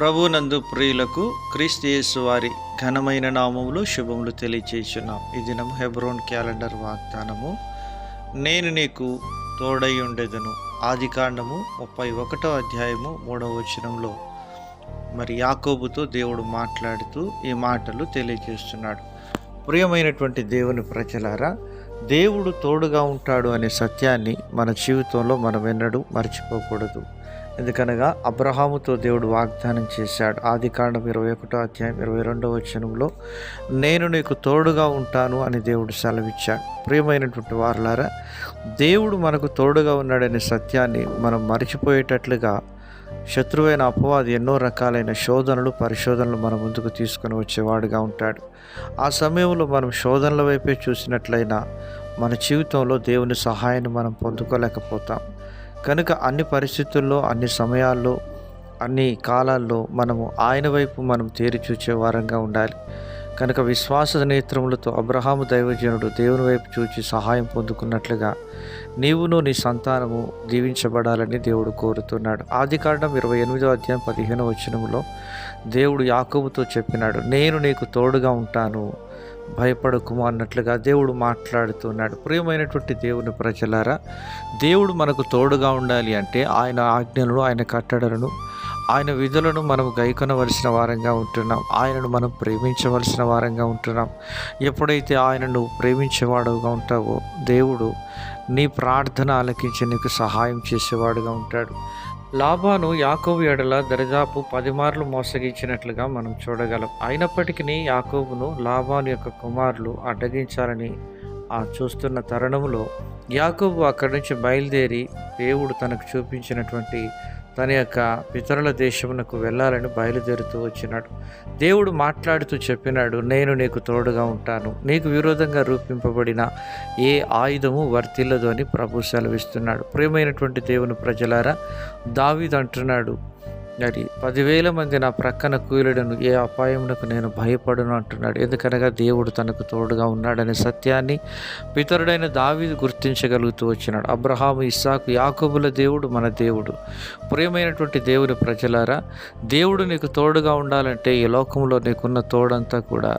ప్రభునందు ప్రియులకు క్రీస్తు వారి ఘనమైన నామములు శుభములు తెలియచేస్తున్నాం. ఈ దినం హెబ్రోన్ క్యాలెండర్ వాగ్దానము. నేను నీకు తోడై ఉండేదను. ఆది కాండము ముప్పై ఒకటో అధ్యాయము మూడవ వచనంలో మరి యాకోబుతో దేవుడు మాట్లాడుతూ ఈ మాటలు తెలియజేస్తున్నాడు ప్రియమైనటువంటి దేవుని ప్రజలారా దేవుడు తోడుగా ఉంటాడు అనే సత్యాన్ని మన జీవితంలో మనం ఎన్నడూ మర్చిపోకూడదు. ఎందుకనగా అబ్రహాముతో దేవుడు వాగ్దానం చేశాడు. ఆది కాండం ఇరవై ఒకటో అధ్యాయం ఇరవై రెండవ వచనంలో నేను నీకు తోడుగా ఉంటాను అని దేవుడు సెలవిచ్చాడు. ప్రియమైనటువంటి వారులారా దేవుడు మనకు తోడుగా ఉన్నాడనే సత్యాన్ని మనం మర్చిపోయేటట్లుగా శత్రువైన అపవాది ఎన్నో రకాలైన శోధనలు పరిశోధనలు మన ముందుకు తీసుకొని వచ్చేవాడుగా ఉంటాడు. ఆ సమయంలో మనం శోధనల వైపే చూసినట్లయినా మన జీవితంలో దేవుని సహాయాన్ని మనం పొందుకోలేకపోతాం. కనుక అన్ని పరిస్థితుల్లో అన్ని సమయాల్లో అన్ని కాలాల్లో మనము ఆయన వైపు మనం తేరి చూచే వారంగా ఉండాలి. కనుక విశ్వాస నేత్రములతో అబ్రహాము దైవజనుడు దేవుని వైపు చూచి సహాయం పొందుకున్నట్లుగా నీవును నీ సంతానము దీవించబడాలని దేవుడు కోరుతున్నాడు. ఆది కాండం ఇరవై ఎనిమిదో అధ్యాయం పదిహేను వచనంలో దేవుడు యాకోబుతో చెప్పినాడు నేను నీకు తోడుగా ఉంటాను భయపడకుము అన్నట్లుగా దేవుడు మాట్లాడుతున్నాడు. ప్రియమైనటువంటి దేవుని ప్రజలారా దేవుడు మనకు తోడుగా ఉండాలి అంటే ఆయన ఆజ్ఞలను ఆయన కట్టడలను ఆయన విధులను మనం గైకొనవలసిన వారంగా ఉంటున్నాం. ఆయనను మనం ప్రేమించవలసిన వారంగా ఉంటున్నాం. ఎప్పుడైతే ఆయనను ప్రేమించేవాడుగా ఉంటావో దేవుడు నీ ప్రార్థన ఆలకించి నీకు సహాయం చేసేవాడుగా ఉంటాడు. లాభాను యాకోబు ఎడల దరిదాపు పదిమార్లు మోసగించినట్లుగా మనం చూడగలం. అయినప్పటికీ యాకోబును లాభాను యొక్క కుమారులు అడ్డగించాలని ఆ చూస్తున్న తరుణంలో యాకోబు అక్కడి నుంచి బయలుదేరి దేవుడు తనకు చూపించినటువంటి తన యొక్క పితరుల దేశమునకు వెళ్ళాలని బయలుదేరుతూ వచ్చినాడు. దేవుడు మాట్లాడుతూ చెప్పినాడు నేను నీకు తోడుగా ఉంటాను. నీకు విరోధంగా రూపింపబడిన ఏ ఆయుధము వర్తిల్లదు అని ప్రభు సెలవిస్తున్నాడు. ప్రియమైనటువంటి దేవుని ప్రజలారా దావీదు అంటున్నాడు మరి పదివేల మంది నా ప్రక్కన కూలుడను ఏ అపాయమునకు నేను భయపడను అంటున్నాడు. ఎందుకనగా దేవుడు తనకు తోడుగా ఉన్నాడనే సత్యాన్ని పితరుడైన దావీదు గుర్తించగలుగుతూ వచ్చినాడు. అబ్రహాము ఇస్సాకు యాకబుల దేవుడు మన దేవుడు. ప్రియమైనటువంటి దేవుని ప్రజలారా దేవుడు నీకు తోడుగా ఉండాలంటే ఈ లోకంలో నీకున్న తోడంతా కూడా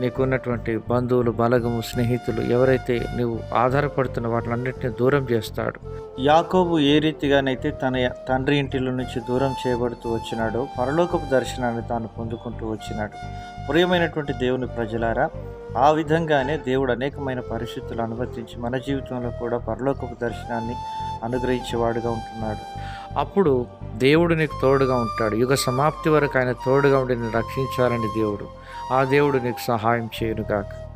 నీకున్నటువంటి బంధువులు బలగము స్నేహితులు ఎవరైతే నువ్వు ఆధారపడుతున్న వాటిలన్నింటినీ దూరం చేస్తాడు. యాకోబు ఏ రీతిగానైతే తన తండ్రి ఇంటిలో నుంచి దూరం చేయబడుతూ వచ్చినాడో పరలోకపు దర్శనాన్ని తాను పొందుకుంటూ వచ్చినాడు. ప్రియమైనటువంటి దేవుని ప్రజలారా ఆ విధంగానే దేవుడు అనేకమైన పరిస్థితులు అనుమతించి మన జీవితంలో కూడా పరలోకపు దర్శనాన్ని అనుగ్రహించేవాడుగా ఉంటున్నాడు. అప్పుడు దేవుడు నీకు తోడుగా ఉంటాడు. యుగ సమాప్తి వరకు ఆయన తోడుగా ఉండి నేను రక్షించాలని దేవుడు. ఆ దేవుడు నీకు సహాయం చేయనుగాక.